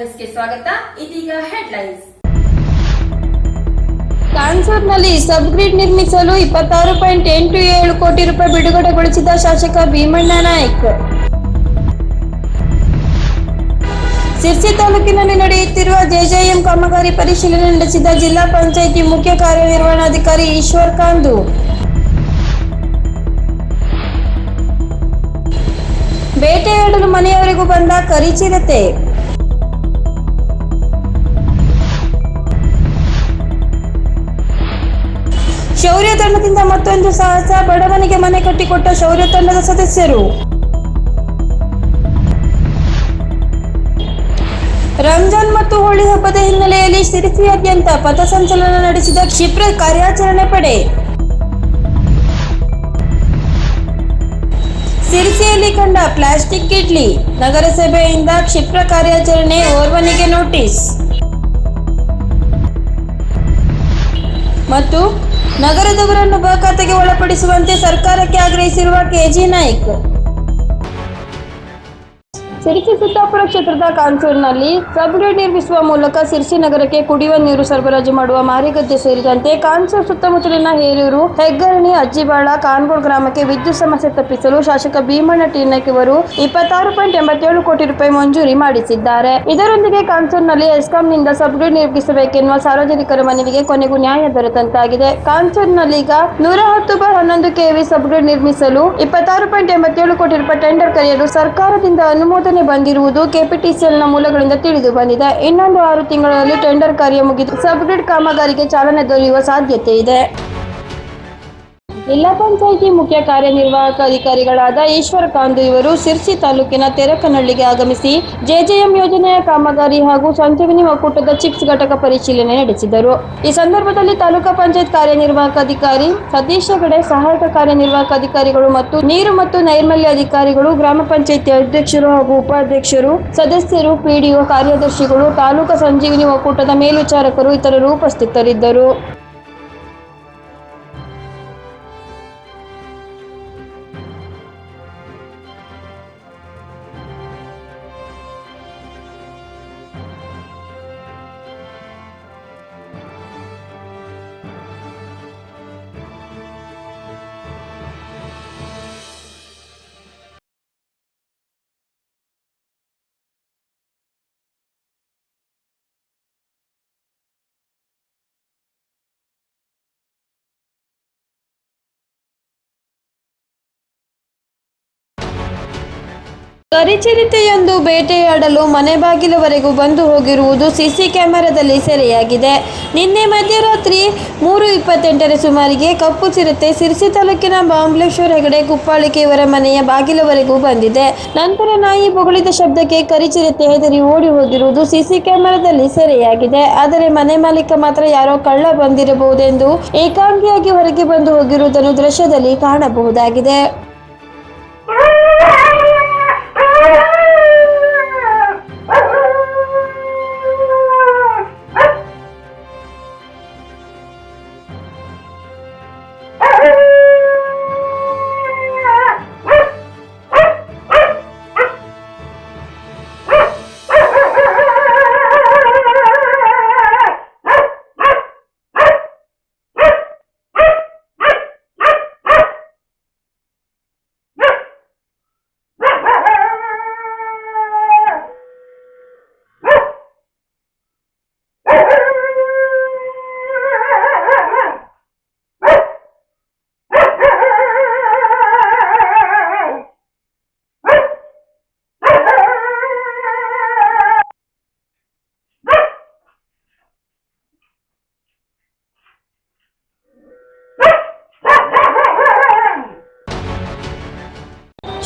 ನ್ಯೂಸ್ಗೆ ಸ್ವಾಗತ. ಇದೀಗ ಹೆಡ್ಲೈನ್ಸ್. ಕಾನ್ಸೂರ್ನಲ್ಲಿ ಸಬ್ ಗ್ರಿಡ್ ನಿರ್ಮಿಸಲು ಇಪ್ಪತ್ತಾರು ಪಾಯಿಂಟ್ ಎಂಟು ಏಳು ಕೋಟಿ ರೂಪಾಯಿ ಬಿಡುಗಡೆಗೊಳಿಸಿದ ಶಾಸಕ ಭೀಮಣ್ಣ ನಾಯ್ಕ್. ಸಿರ್ಸಿ ತಾಲೂಕಿನಲ್ಲಿ ನಡೆಯುತ್ತಿರುವ ಜೆಜೆಎಂ ಕಾಮಗಾರಿ ಪರಿಶೀಲನೆ ನಡೆಸಿದ ಜಿಲ್ಲಾ ಪಂಚಾಯಿತಿ ಮುಖ್ಯ ಕಾರ್ಯನಿರ್ವಹಣಾಧಿಕಾರಿ ಈಶ್ವರ್ ಕಾಂದು. ಬೇಟೆಯಾಡಲು ಮನೆಯವರೆಗೂ ಬಂದ ಕರಿಚಿರತೆ ಶೌರ್ಯ ತಂಡದಿಂದ ಮತ್ತೊಂದು ಸಾಹಸ, ಬಡವನಿಗೆ ಮನೆ ಕಟ್ಟಿಕೊಟ್ಟ ಶೌರ್ಯ ತಂಡದ ಸದಸ್ಯರು. ರಂಜಾನ್ ಮತ್ತು ಹೋಳಿ ಹಬ್ಬದ ಹಿನ್ನೆಲೆಯಲ್ಲಿ ಸಿರಿಸಿಯಾದ್ಯಂತ ಪಥಸಂಚಲನ ನಡೆಸಿದ ಕ್ಷಿಪ್ರ ಕಾರ್ಯಾಚರಣೆ ಪಡೆ. ಸಿರಿಸಿಯಲ್ಲಿ ಕಂಡ ಪ್ಲಾಸ್ಟಿಕ್ ಕಿಡ್ಲಿ, ನಗರಸಭೆಯಿಂದ ಕ್ಷಿಪ್ರ ಕಾರ್ಯಾಚರಣೆ, ಓರ್ವನಿಗೆ ನೋಟಿಸ್. ಮತ್ತು ನಗರದವರನ್ನು ಬಖಾತೆಗೆ ಒಳಪಡಿಸುವಂತೆ ಸರ್ಕಾರಕ್ಕೆ ಆಗ್ರಹಿಸಿರುವ ಕೆಜಿ ನಾಯ್ಕ್. ಸಿರಿಸಿ ಸಿದ್ದಾಪುರ ಕ್ಷೇತ್ರದ ಕಾನ್ಸೂರ್ನಲ್ಲಿ ಸಬ್ ಗ್ರಿಡ್ ನಿರ್ಮಿಸುವ ಮೂಲಕ ಸಿರಿಸಿ ನಗರಕ್ಕೆ ಕುಡಿಯುವ ನೀರು ಸರಬರಾಜು ಮಾಡುವ ಮಾರಿಗದ್ದೆ ಸೇರಿದಂತೆ ಕಾನ್ಸೂರ್ ಸುತ್ತಮುತ್ತಲಿನ ಹೇರೂರು ಹೆಗ್ಗರಣಿ, ಅಜ್ಜಿಬಾಳ, ಕಾನ್ಗೋಡ್ ಗ್ರಾಮಕ್ಕೆ ವಿದ್ಯುತ್ ಸಮಸ್ಯೆ ತಪ್ಪಿಸಲು ಶಾಸಕ ಭೀಮಣ್ಣ ಟೀನಕ್ ಇವರು ಇಪ್ಪತ್ತಾರು ಪಾಯಿಂಟ್ ಎಂಬತ್ತೇಳು ಕೋಟಿ ರೂಪಾಯಿ ಮಂಜೂರಿ ಮಾಡಿಸಿದ್ದಾರೆ. ಇದರೊಂದಿಗೆ ಕಾನ್ಸೂರ್ನಲ್ಲಿ ಎಸ್ಕಾಂನಿಂದ ಸಬ್ ಗ್ರಿಡ್ ನಿರ್ಮಿಸಬೇಕೆನ್ನುವ ಸಾರ್ವಜನಿಕರ ಮನವಿಗೆ ಕೊನೆಗೂ ನ್ಯಾಯ ದೊರೆತಂತಾಗಿದೆ. ಕಾನ್ಸೂರ್ನಲ್ಲೀಗ ನೂರ ಹತ್ತು ಬಾರ್ ಹನ್ನೊಂದು ಕೆವಿ ಸಬ್ ಗ್ರಿಡ್ ನಿರ್ಮಿಸಲು ಇಪ್ಪತ್ತಾರು ಪಾಯಿಂಟ್ ಎಂಬತ್ತೇಳು ಕೋಟಿ ರೂಪಾಯಿ ಟೆಂಡರ್ ಕರೆಯಲು ಸರ್ಕಾರದಿಂದ ಅನುಮೋದನೆ ಬಂದಿರುವುದು ಕೆಪಿಟಿಸಿಎಲ್ನ ಮೂಲಗಳಿಂದ ತಿಳಿದು ಬಂದಿದೆ. ಇನ್ನೊಂದು ಆರು ತಿಂಗಳಲ್ಲಿ ಟೆಂಡರ್ ಕಾರ್ಯ ಮುಗಿದು ಸಬ್ ಗ್ರಿಡ್ ಕಾಮಗಾರಿಗೆ ಚಾಲನೆ ದೊರೆಯುವ ಸಾಧ್ಯತೆ ಇದೆ. ಜಿಲ್ಲಾ ಪಂಚಾಯಿತಿ ಮುಖ್ಯ ಕಾರ್ಯನಿರ್ವಾಹಕ ಅಧಿಕಾರಿಗಳಾದ ಈಶ್ವರ ಕಾಂದು ಇವರು ಸಿರ್ಸಿ ತಾಲೂಕಿನ ತೆರಕನಹಳ್ಳಿಗೆ ಆಗಮಿಸಿ ಜೆಜೆಎಂ ಯೋಜನೆಯ ಕಾಮಗಾರಿ ಹಾಗೂ ಸಂಜೀವಿನಿ ಒಕ್ಕೂಟದ ಚಿಪ್ಸ್ ಘಟಕ ಪರಿಶೀಲನೆ ನಡೆಸಿದರು. ಈ ಸಂದರ್ಭದಲ್ಲಿ ತಾಲೂಕಾ ಪಂಚಾಯತ್ ಕಾರ್ಯನಿರ್ವಾಹಕ ಅಧಿಕಾರಿ ಸತೀಶ್ ಹೆಗಡೆ ಸಹಾಯಕ ಕಾರ್ಯನಿರ್ವಾಹಕ ಅಧಿಕಾರಿಗಳು ಮತ್ತು ನೀರು ಮತ್ತು ನೈರ್ಮಲ್ಯ ಅಧಿಕಾರಿಗಳು, ಗ್ರಾಮ ಪಂಚಾಯಿತಿ ಅಧ್ಯಕ್ಷರು ಹಾಗೂ ಉಪಾಧ್ಯಕ್ಷರು, ಸದಸ್ಯರು, ಪಿಡಿಒ ಕಾರ್ಯದರ್ಶಿಗಳು, ತಾಲೂಕಾ ಸಂಜೀವಿನಿ ಒಕ್ಕೂಟದ ಮೇಲ್ವಿಚಾರಕರು, ಇತರರು ಉಪಸ್ಥಿತರಿದ್ದರು. ಕರಿಚಿರಿತೆಯೊಂದು ಬೇಟೆಯಾಡಲು ಮನೆ ಬಾಗಿಲವರೆಗೂ ಬಂದು ಹೋಗಿರುವುದು ಸಿಸಿ ಕ್ಯಾಮೆರಾದಲ್ಲಿ ಸೆರೆಯಾಗಿದೆ. ನಿನ್ನೆ ಮಧ್ಯರಾತ್ರಿ ಮೂರು ಇಪ್ಪತ್ತೆಂಟರ ಸುಮಾರಿಗೆ ಕಪ್ಪು ಚಿರತೆ ಸಿರಿಸಿ ತಾಲೂಕಿನ ಬಾಂಬ್ಲೇಶ್ವರ ಹೆಗಡೆ ಕುಪ್ಪಾಳಿಕೆಯವರ ಮನೆಯ ಬಾಗಿಲವರೆಗೂ ಬಂದಿದೆ. ನಂತರ ನಾಯಿ ಬೊಗಳಿದ ಶಬ್ದಕ್ಕೆ ಕರಿಚಿರತೆ ಹೆದರಿ ಓಡಿ ಹೋಗಿರುವುದು ಸಿಸಿ ಕ್ಯಾಮೆರಾದಲ್ಲಿ ಸೆರೆಯಾಗಿದೆ. ಆದರೆ ಮನೆ ಮಾಲೀಕ ಮಾತ್ರ ಯಾರೋ ಕಳ್ಳ ಬಂದಿರಬಹುದೆಂದು ಏಕಾಂಗಿಯಾಗಿ ಹೊರಗೆ ಬಂದು ಹೋಗಿರುವುದನ್ನು ದೃಶ್ಯದಲ್ಲಿ ಕಾಣಬಹುದಾಗಿದೆ.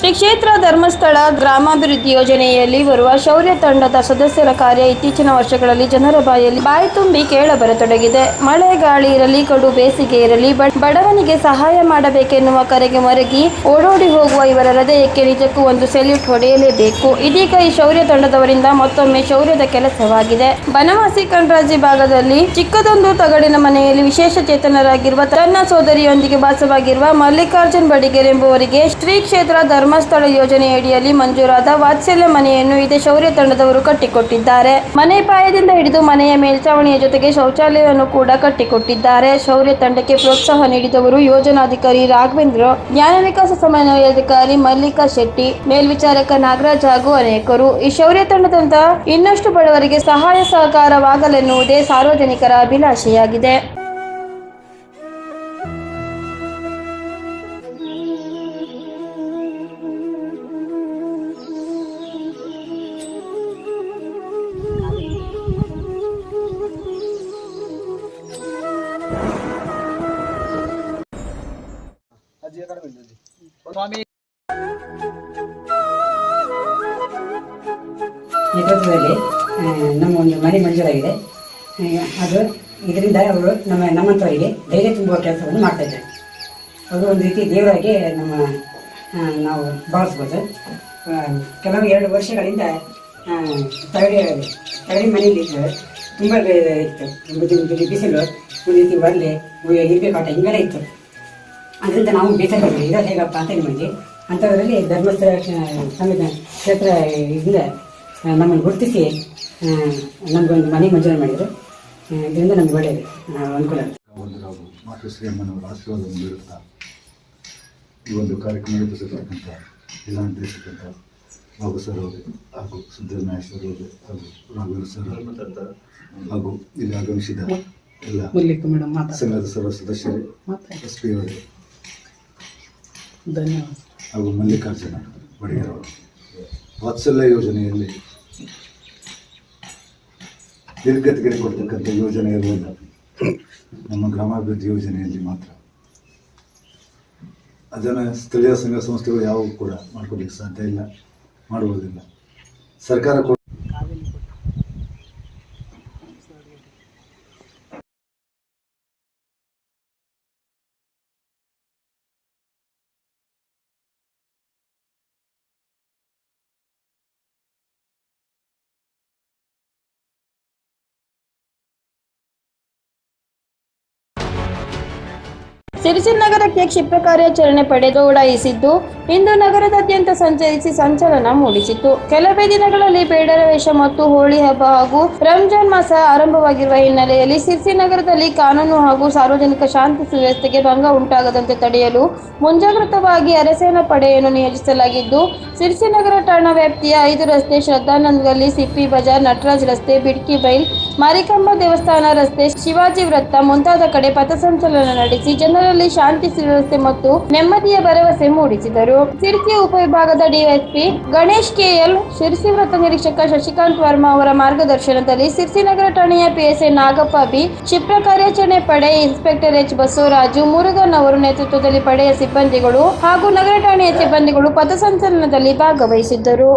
ಶ್ರೀ ಕ್ಷೇತ್ರ ಧರ್ಮಸ್ಥಳ ಗ್ರಾಮಾಭಿವೃದ್ಧಿ ಯೋಜನೆಯಲ್ಲಿ ಬರುವ ಶೌರ್ಯ ತಂಡದ ಸದಸ್ಯರ ಕಾರ್ಯ ಇತ್ತೀಚಿನ ವರ್ಷಗಳಲ್ಲಿ ಜನರ ಬಾಯಲ್ಲಿ ಬಾಯಿ ತುಂಬಿ ಕೇಳಬರತೊಡಗಿದೆ. ಮಳೆ, ಗಾಳಿ ಇರಲಿ, ಕಡು ಬೇಸಿಗೆ ಇರಲಿ, ಬಡ- ಬಡವನಿಗೆ ಸಹಾಯ ಮಾಡಬೇಕೆನ್ನುವ ಕರೆಗೆ ಮರಗಿ ಓಡೋಡಿ ಹೋಗುವ ಇವರ ಹೃದಯಕ್ಕೆ ನಿಜಕ್ಕೂ ಒಂದು ಸೆಲ್ಯೂಟ್ ಹೊಡೆಯಲೇಬೇಕು. ಇದೀಗ ಈ ಶೌರ್ಯ ತಂಡದವರಿಂದ ಮತ್ತೊಮ್ಮೆ ಶೌರ್ಯದ ಕೆಲಸವಾಗಿದೆ. ಬನವಾಸಿ ಕಂಡ್ರಾಜಿ ಭಾಗದಲ್ಲಿ ಚಿಕ್ಕದೊಂದು ತಗಡಿನ ಮನೆಯಲ್ಲಿ ವಿಶೇಷ ಚೇತನರಾಗಿರುವ ತನ್ನ ಸೋದರಿಯೊಂದಿಗೆ ವಾಸವಾಗಿರುವ ಮಲ್ಲಿಕಾರ್ಜುನ್ ಬಡಿಗೇರ್ ಎಂಬುವರಿಗೆ ಶ್ರೀ ಕ್ಷೇತ್ರ ಧರ್ಮ ಧರ್ಮಸ್ಥಳ ಯೋಜನೆಯಡಿಯಲ್ಲಿ ಮಂಜೂರಾದ ವಾತ್ಸಲ್ಯ ಮನೆಯನ್ನು ಇದೇ ಶೌರ್ಯ ತಂಡದವರು ಕಟ್ಟಿಕೊಟ್ಟಿದ್ದಾರೆ. ಮನೆ ಪಾಯದಿಂದ ಹಿಡಿದು ಮನೆಯ ಮೇಲ್ಛಾವಣಿಯ ಜೊತೆಗೆ ಶೌಚಾಲಯವನ್ನು ಕೂಡ ಕಟ್ಟಿಕೊಟ್ಟಿದ್ದಾರೆ. ಶೌರ್ಯ ತಂಡಕ್ಕೆ ಪ್ರೋತ್ಸಾಹ ನೀಡಿದವರು ಯೋಜನಾಧಿಕಾರಿ ರಾಘವೇಂದ್ರ, ಜ್ಞಾನ ವಿಕಾಸ ಸಮನ್ವಯಾಧಿಕಾರಿ ಮಲ್ಲಿಕಾ ಶೆಟ್ಟಿ, ಮೇಲ್ವಿಚಾರಕ ನಾಗರಾಜ್ ಹಾಗೂ ಅನೇಕರು. ಈ ಶೌರ್ಯ ತಂಡದಂತ ಇನ್ನಷ್ಟು ಬಡವರಿಗೆ ಸಹಾಯ ಸಹಕಾರವಾಗಲೆನ್ನುವುದೇ ಸಾರ್ವಜನಿಕರ ಅಭಿಲಾಷೆಯಾಗಿದೆ. ಆ, ನಮ್ಮ ಒಂದು ಮನೆ ಮಂಜೂರಾಗಿದೆ. ಅದು ಇದರಿಂದ ಅವರು ನಮ್ಮ ನಮ್ಮಂಥವರಿಗೆ ಧೈರ್ಯ ತುಂಬುವ ಕೆಲಸವನ್ನು ಮಾಡ್ತಾ ಇದ್ದಾರೆ. ಅದು ಒಂದು ರೀತಿ ದೇವರಾಗಿ ನಮ್ಮ ನಾವು ಭಾವಿಸ್ಬೋದು. ಕೆಲವು ಎರಡು ವರ್ಷಗಳಿಂದ ತಗಡಿ ತಗಡಿ ಮನೆಯಲ್ಲಿ ತುಂಬ ಇತ್ತು. ಬುದ್ಧಿ ಬುದ್ಧಿ ಬಿಸಿಲು ಒಂದು ರೀತಿ ಬರಲಿ ಇರ್ಬೇಕು ಕಾಟ ಹಿಂಗೆಲ್ಲ ಇತ್ತು. ಅದರಿಂದ ನಾವು ಬೇಸರ ಇದು ಹೇಗಪ್ಪ ಅಂತ ಮಾಡಿದ್ವಿ ಅಂಥದ್ರಲ್ಲಿ ಧರ್ಮಸ್ಥಳ ಸಂವಿಧಾನ ಕ್ಷೇತ್ರ ಇದರಿಂದ ನಮ್ಮನ್ನು ಗುರುತಿಸಿ ನಮಗೊಂದು ಮನೆ ಮಂಜೂರು ಮಾಡಿದರು. ಇದರಿಂದ ನಮ್ಗೆ ಒಳ್ಳೆಯದು. ಅನುಕೂಲ ಆಶೀರ್ವಾದವನ್ನು ಬೀರುತ್ತಾ ಈ ಒಂದು ಕಾರ್ಯಕ್ರಮ ರೂಪಿಸಿರ್ತಕ್ಕಂಥ ಎಲ್ಲ ನಿರ್ದೇಶಕಂತ ಬಾಬು ಸರ್ ಅವರು ಹಾಗೂ ಸಿದ್ದರಾಮಯ್ಯ ಸರ್ ಅವರು ಹಾಗೂ ರಾಘವೇಂದ್ರ ಸರ್ ಹಾಗೂ ಇಲ್ಲಿ ಆಗಮಿಸಿದ ಎಲ್ಲ ಸಂಘದ ಸರ್ವ ಸದಸ್ಯರು ಮಾತಾಡಿ. ಎಸ್ ಪಿ ಅವರು ಧನ್ಯವಾದ. ಹಾಗೂ ಮಲ್ಲಿಕಾರ್ಜುನ ಒಡೆಯರವರು. ವಾತ್ಸಲ್ಯ ಯೋಜನೆಯಲ್ಲಿ ನಿರ್ಗತಿಗೆ ಕೊಡ್ತಕ್ಕಂಥ ಯೋಜನೆ ಇರುವುದಿಲ್ಲ ನಮ್ಮ ಗ್ರಾಮಾಭಿವೃದ್ಧಿ ಯೋಜನೆಯಲ್ಲಿ ಮಾತ್ರ. ಅದನ್ನು ಸ್ಥಳೀಯ ಸಂಘ ಸಂಸ್ಥೆಗಳು ಯಾವುವು ಕೂಡ ಮಾಡ್ಕೊಡ್ಲಿಕ್ಕೆ ಸಾಧ್ಯ ಇಲ್ಲ, ಮಾಡುವುದಿಲ್ಲ. ಸರ್ಕಾರ ಸಿರಿಸಿ ನಗರಕ್ಕೆ ಕ್ಷಿಪ್ರ ಕಾರ್ಯಾಚರಣೆ ಪಡೆ ದೌಡಾಯಿಸಿದ್ದು ಇಂದು ನಗರದಾದ್ಯಂತ ಸಂಚರಿಸಿ ಸಂಚಲನ ಮೂಡಿಸಿತು ಕೆಲವೇ ದಿನಗಳಲ್ಲಿ ಬೇಡರ ವೇಷ ಮತ್ತು ಹೋಳಿ ಹಬ್ಬ ಹಾಗೂ ರಂಜಾನ್ ಮಾಸ ಆರಂಭವಾಗಿರುವ ಹಿನ್ನೆಲೆಯಲ್ಲಿ ಸಿರ್ಸಿ ನಗರದಲ್ಲಿ ಕಾನೂನು ಹಾಗೂ ಸಾರ್ವಜನಿಕ ಶಾಂತಿ ಸುವ್ಯವಸ್ಥೆಗೆ ಭಂಗ ಉಂಟಾಗದಂತೆ ತಡೆಯಲು ಮುಂಜಾಗ್ರತವಾಗಿ ಅರೆಸೇನಾ ಪಡೆಯನ್ನು ನಿಯೋಜಿಸಲಾಗಿದ್ದು ಸಿರ್ಸಿ ನಗರ ಠಾಣಾ ವ್ಯಾಪ್ತಿಯ ಐದು ರಸ್ತೆ ಶ್ರದ್ಧಾನಂದದಲ್ಲಿ ಸಿಪ್ಪಿ ಬಜಾರ್, ನಟರಾಜ್ ರಸ್ತೆ ಬಿಡ್ಕಿ ಬೈಲ್, ಮಾರಿಕಾಂಬ ದೇವಸ್ಥಾನ ರಸ್ತೆ, ಶಿವಾಜಿ ವೃತ್ತ ಮುಂತಾದ ಕಡೆ ಪಥಸಂಚಲನ ನಡೆಸಿ ಜನರಲ್ಲಿ ಶಾಂತಿ ಸುವ್ಯವಸ್ಥೆ ಮತ್ತು ನೆಮ್ಮದಿಯ ಭರವಸೆ ಮೂಡಿಸಿದರು. ಸಿರ್ಸಿ ಉಪವಿಭಾಗದ ಡಿಎಸ್ಪಿ ಗಣೇಶ್ ಕೆಎಲ್, ಶಿರ್ಸಿ ವೃತ್ತ ನಿರೀಕ್ಷಕ ಶಶಿಕಾಂತ್ ವರ್ಮಾ ಅವರ ಮಾರ್ಗದರ್ಶನದಲ್ಲಿ ಸಿರ್ಸಿ ನಗರ ಠಾಣೆಯ ಪಿಎಸ್ಐ ನಾಗಪ್ಪ ಬಿ, ಕ್ಷಿಪ್ರ ಕಾರ್ಯಾಚರಣೆ ಪಡೆ ಇನ್ಸ್ಪೆಕ್ಟರ್ ಎಚ್ ಬಸವರಾಜು, ಮುರುಗನ್ ಅವರು ನೇತೃತ್ವದಲ್ಲಿ ಪಡೆಯ ಸಿಬ್ಬಂದಿಗಳು ಹಾಗೂ ನಗರ ಠಾಣೆಯ ಸಿಬ್ಬಂದಿಗಳು ಪಥಸಂಚಲನದಲ್ಲಿ ಭಾಗವಹಿಸಿದ್ದರು.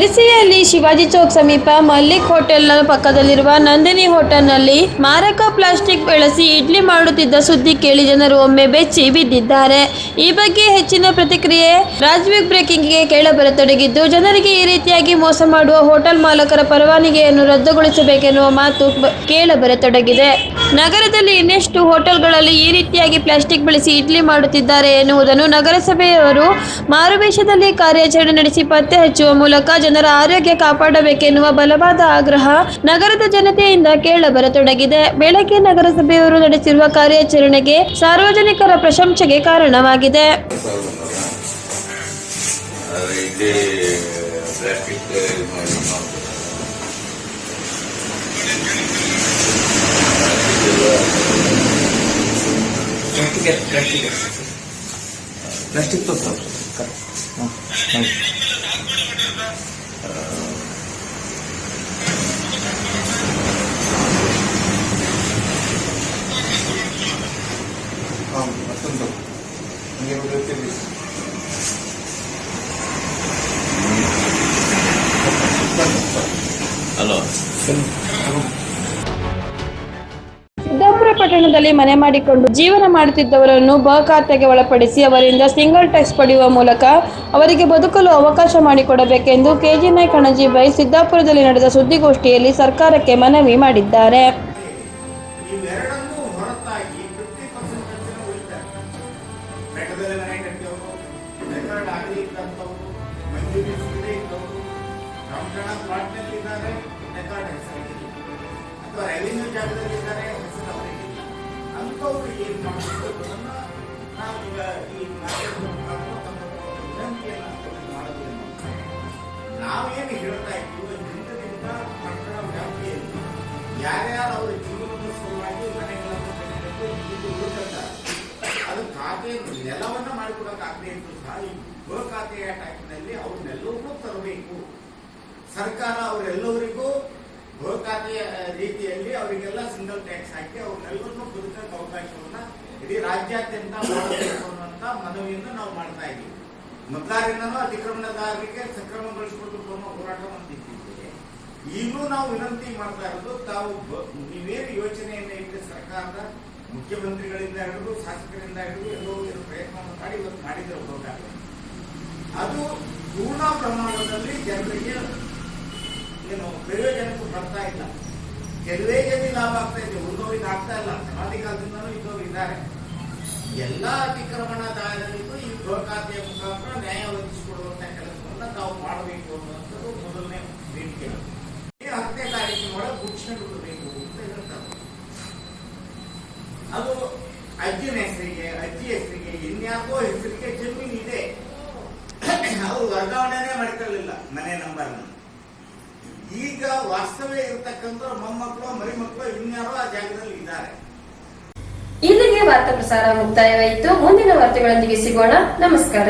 ಸಿರಿಸಿಯಲ್ಲಿ ಶಿವಾಜಿ ಚೌಕ್ ಸಮೀಪ ಮಲ್ಲಿಕ್ ಹೋಟೆಲ್ನ ಪಕ್ಕದಲ್ಲಿರುವ ನಂದಿನಿ ಹೋಟೆಲ್ನಲ್ಲಿ ಮಾರಕ ಪ್ಲಾಸ್ಟಿಕ್ ಬಳಸಿ ಇಡ್ಲಿ ಮಾಡುತ್ತಿದ್ದ ಸುದ್ದಿ ಕೇಳಿ ಜನರು ಒಮ್ಮೆ ಬೆಚ್ಚಿ ಬಿದ್ದಿದ್ದಾರೆ. ಈ ಬಗ್ಗೆ ಹೆಚ್ಚಿನ ಪ್ರತಿಕ್ರಿಯೆ ರಾಜ್ವಿಕ್ ಬ್ರೇಕಿಂಗ್ಗೆ ಕೇಳಬರತೊಡಗಿದ್ದು, ಜನರಿಗೆ ಈ ರೀತಿಯಾಗಿ ಮೋಸ ಮಾಡುವ ಹೋಟೆಲ್ ಮಾಲಕರ ಪರವಾನಗಿಯನ್ನು ರದ್ದುಗೊಳಿಸಬೇಕೆನ್ನುವ ಮಾತು ಕೇಳಬರತೊಡಗಿದೆ. ನಗರದಲ್ಲಿ ಇನ್ನೆಷ್ಟು ಹೋಟೆಲ್ಗಳಲ್ಲಿ ಈ ರೀತಿಯಾಗಿ ಪ್ಲಾಸ್ಟಿಕ್ ಬಳಸಿ ಇಡ್ಲಿ ಮಾಡುತ್ತಿದ್ದಾರೆ ಎನ್ನುವುದನ್ನು ನಗರಸಭೆಯವರು ಮಾರುವೇಷದಲ್ಲಿ ಕಾರ್ಯಾಚರಣೆ ನಡೆಸಿ ಪತ್ತೆ ಹಚ್ಚುವ ಮೂಲಕ ಜನರ ಆರೋಗ್ಯ ಕಾಪಾಡಬೇಕೆನ್ನುವ ಬಲವಾದ ಆಗ್ರಹ ನಗರದ ಜನತೆಯಿಂದ ಕೇಳಬರತೊಡಗಿದೆ. ಬೆಳಗ್ಗೆ ನಗರಸಭೆಯವರು ನಡೆಸಿರುವ ಕಾರ್ಯಾಚರಣೆಗೆ ಸಾರ್ವಜನಿಕರ ಪ್ರಶಂಸೆಗೆ ಕಾರಣವಾಗಿದೆ. ಪ್ಲಾಸ್ಟಿಕ್. ಪ್ಲಾಸ್ಟಿಕ್ ಮನೆ ಮಾಡಿಕೊಂಡು ಜೀವನ ಮಾಡುತ್ತಿದ್ದವರನ್ನು ಬ ಖಾತೆಗೆ ಒಳಪಡಿಸಿ ಅವರಿಂದ ಸಿಂಗಲ್ ಟ್ಯಾಕ್ಸ್ ಪಡೆಯುವ ಮೂಲಕ ಅವರಿಗೆ ಬದುಕಲು ಅವಕಾಶ ಮಾಡಿಕೊಡಬೇಕೆಂದು ಕೆಜಿ ನಾಯ್ಕ ಕಣಜಿಬೈ ಸಿದ್ದಾಪುರದಲ್ಲಿ ನಡೆದ ಸುದ್ದಿಗೋಷ್ಠಿಯಲ್ಲಿ ಸರ್ಕಾರಕ್ಕೆ ಮನವಿ ಮಾಡಿದ್ದಾರೆ. ಏನು ಹೇಳ್ತಾ ಇದ್ದೀವಿ ವ್ಯಾಪ್ತಿಯಲ್ಲಿ ಯಾರ್ಯಾರು ಅವರ ಜೀವನದ ಅದು ಖಾತೆ ನೆಲವನ್ನ ಮಾಡಿಕೊಡಕ್ಕಾಗದೇ ಅವ್ರನ್ನೆಲ್ಲವನ್ನೂ ತರಬೇಕು. ಸರ್ಕಾರ ಅವರೆಲ್ಲವರಿಗೂ ಗೃಹ ಖಾತೆಯ ಅವರಿಗೆಲ್ಲ ಸಿಂಗಲ್ ಟ್ಯಾಕ್ಸ್ ಹಾಕಿ ಅವ್ರನ್ನೆಲ್ಲರನ್ನೂ ಬದುಕಕ್ಕೆ ಅವಕಾಶವನ್ನ ಇಡೀ ರಾಜ್ಯಾದ್ಯಂತ ಮಾಡಬೇಕು ಅನ್ನುವಂತ ಮನವಿಯನ್ನು ನಾವು ಮಾಡ್ತಾ ಇದ್ದೀವಿ. ಮೊದಲಾರಿಂದನೂ ಅತಿಕ್ರಮಣದಾರರಿಗೆ ಸಕ್ರಮಗೊಳಿಸಬೇಕು ಅನ್ನೋ ಹೋರಾಟ ಬಿದ್ದಿದ್ದೇವೆ ಈಗಲೂ ನಾವು ವಿನಂತಿ ಮಾಡ್ತಾ ಇರೋದು, ತಾವು ನೀವೇನು ಯೋಚನೆಯನ್ನ ಇಟ್ಟು ಸರ್ಕಾರದ ಮುಖ್ಯಮಂತ್ರಿಗಳಿಂದ ಹಿಡಿದು ಶಾಸಕರಿಂದ ಹಿಡಿದು ಎಲ್ಲೋ ಏನೋ ಪ್ರಯತ್ನವನ್ನು ಮಾಡಿ ಇವತ್ತು ಮಾಡಿದ್ರೆ ಹೋಗಬೇಕು ಅದು ಪೂರ್ಣ ಪ್ರಮಾಣದಲ್ಲಿ ಜನರಿಗೆ ಏನು ಪ್ರಯೋಜನಕ್ಕೂ ಬರ್ತಾ ಇಲ್ಲ. ಕೆಲವೇ ಜನ ಲಾಭ ಆಗ್ತಾ ಇದೆ ಉಳಿದವರಿಗೆ ಆಗ್ತಾ ಇಲ್ಲ. ಸಮಾಧಿ ಕಾಲದಿಂದಲೂ ಇದ್ದವರು ಇದ್ದಾರೆ. ಎಲ್ಲ ಅತಿಕ್ರಮಣದಾರರಿಗೂ ಈ ಗೃಹ ಖಾತೆಯ ಮುಖಾಂತರ ನ್ಯಾಯ ಒದಗಿಸಿಕೊಡುವಂತಹ ಕೆಲಸವನ್ನು ತಾವು ಮಾಡಬೇಕು ಅನ್ನುವಂಥದ್ದು ಮೊದಲನೇ ಬೇಡಿಕೆ. ಹತ್ತನೇ ತಾರೀಕಿನ ಒಳಗೆ ಮುಗಿಸ್ಕೊಂಡು ಬಿಡಬೇಕು ಅಂತ ಹೇಳ್ತಾರೆ ಅದು ಅಜ್ಜಿನ ಹೆಸರಿಗೆ, ಅಜ್ಜಿ ಹೆಸರಿಗೆ, ಇನ್ಯಾಕೋ ಹೆಸರಿಗೆ ಜಮೀನು ಇದೆ ಅವರು ವರ್ಗಾವಣೆನೇ ಮಾಡ್ಕೊಳ್ಳಿಲ್ಲ, ಮನೆ ನಂಬರ್ನ. ಈಗ ವಾಸ್ತವ್ಯ ಇರತಕ್ಕಂಥ ಮೊಮ್ಮಕ್ಕಳು, ಮರಿಮಕ್ಕಳು, ಇನ್ಯಾರೋ ಆ ಜಾಗದಲ್ಲಿ ಇದ್ದಾರೆ. ಇಲ್ಲಿಗೆ ವಾರ್ತಾ ಪ್ರಸಾರ ಮುಕ್ತಾಯವಾಯಿತು. ಮುಂದಿನ ವಾರ್ತೆಗಳೊಂದಿಗೆ ಸಿಗೋಣ. ನಮಸ್ಕಾರ.